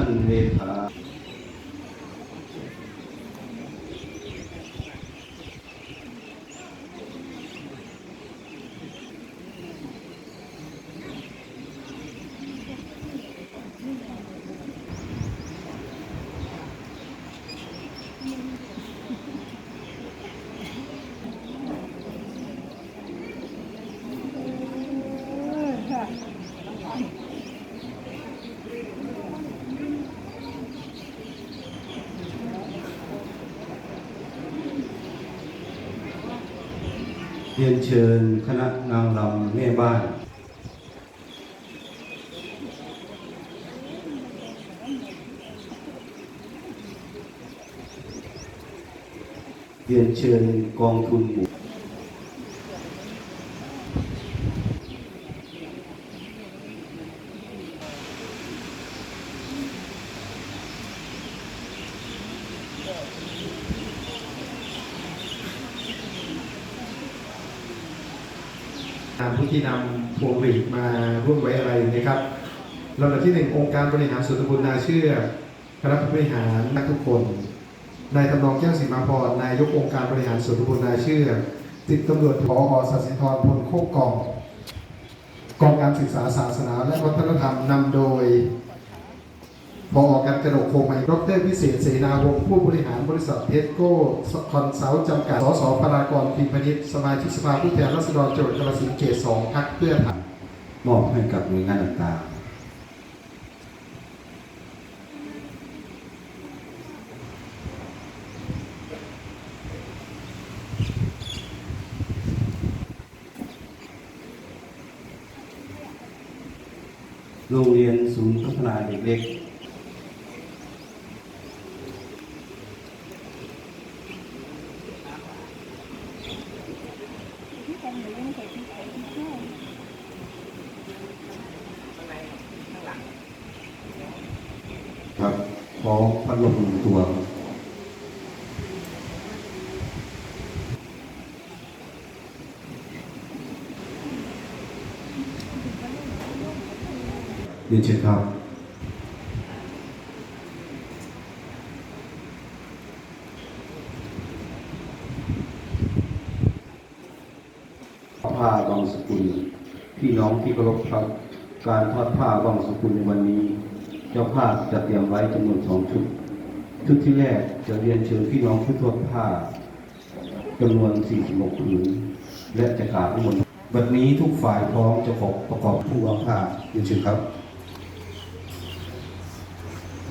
ท่านเลขา เรียนเชิญคณะนางรำแม่บ้านเรียนเชิญกองทุนหมู่ ผู้ที่นำพวงหลีดมาร่วมไว้อะไรนะครับลำดับที่หนึ่งองค์การบริหารส่วนตำบลนาเชื่อคณะผู้บริหารนักทุกคนนายตำนองแก้วสิมาพรนายกองค์การบริหารส่วนตำบลนาเชื่อติดตำรวจพอสัสิธรพลโคกกองกองการศึกษาศาสนาและวัฒนธรรมนำโดย พอออกกันกระดกโคงไมดรพิเศษเสนาวงศ์ผู้บริหารบริษัทเทสโก้คอนซัลท์จำกัด สสปรากรพิมพนิษสมาชิกสภาผู้แทนราษฎรจังหวัดกาฬสินธุ์เขตสองพักเพื่อไทยมอบให้กับหน่วยงานต่างโรงเรียนศูนย์พัฒนาเด็กเล็ก ครับขอพัดลมหนึ่งตัวเรียนเชิญครับผ้าบางสกุลพี่น้องที่เคารพครับ การทอดผ้าบางสกุลในวันนี้ เจ้าภาพจะเตรียมไว้จำนวนสองชุด ชุดที่แรกจะเรียนเชิญพี่น้องผู้ทอดผ้าจำนวน46ผืนและจะกราบนิมนต์บัดนี้ทุกฝ่ายพร้อมจะขอประกอบผู้วางผ้าเรียนเชิญครับ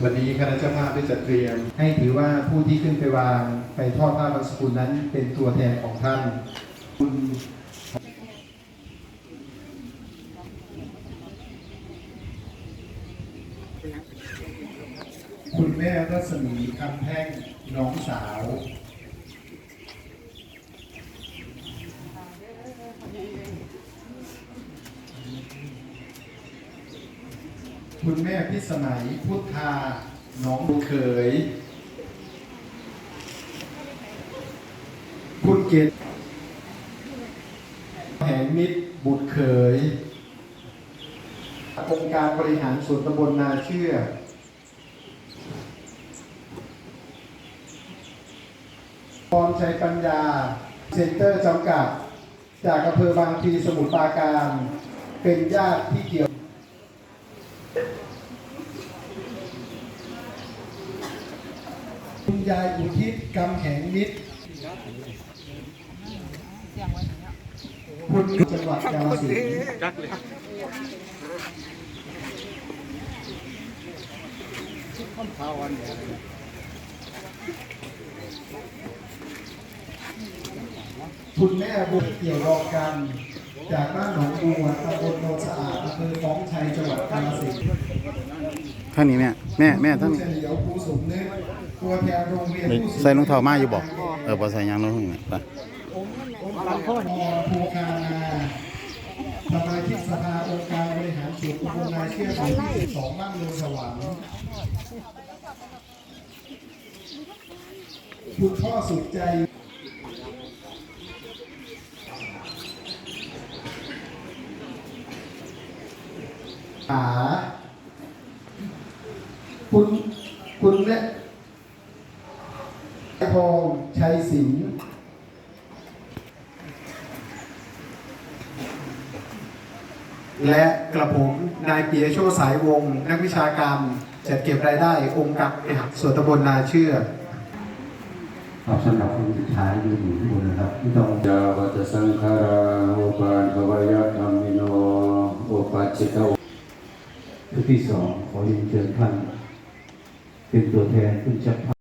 วันนี้คณะเจ้าภาพได้จัดเตรียม ให้ถือว่าผู้ที่ขึ้นไปวางไปทอดผ้าบางสกุลนั้นเป็นตัวแทนของท่าน คุณ คุณแม่รัศมีคำแท่งน้องสาวคุณแม่พิสมัยพุทธาน้องบุเขย คุณเกตแห่งมิตรบุตรเขย องค์การบริหารส่วนตำบลนาเชื่อ พรชัยปัญญา เซ็นเตอร์จำกัด จากอำเภอบางพลีสมุทรปราการ เป็นญาติที่เกี่ยว คุณยายอุทิศกำแหงมิตรคุณจังหวัดกาฬสินธุ์ คุณแม่บุญเกี่ยวรอกัน จากบ้านหนองบัวตำบลโนนสะอาดอำเภอฟ้องชัยจังหวัดกาฬสินธุ์ท่างนี้แม่ แม่แม่ท่างผู้นี้ เฉลียวผู้สูงนึกตัวแทนโรงเรียนผู้สูงใส่รองเท้ามาอยู่บอก เออพอใส่ยางรองเท้านี่ไปบางคนภูคานาสมาชิกสภาองค์การ บริหารส่วนตำบลนาเชื่อหมู่ที่านเมืองสวรรค์คุณพ่อสุขใจหาคุณ คุณแม่ทองชัยศิลป์ และกระผมนายปียโชติสายวงศ์นักวิชาการจัดเก็บรายได้องค์การบริหารส่วนตำบลนาเชื่อครับสำหรับคนสุดท้ายอยู่ที่บนนะครับที่ต้องยาวัตสังขาราอุปาทวายะธรรมิโนอุปัจจิตวชุดที่สองขอเรียนเชิญท่านเป็นตัวแทนขึ้นชัก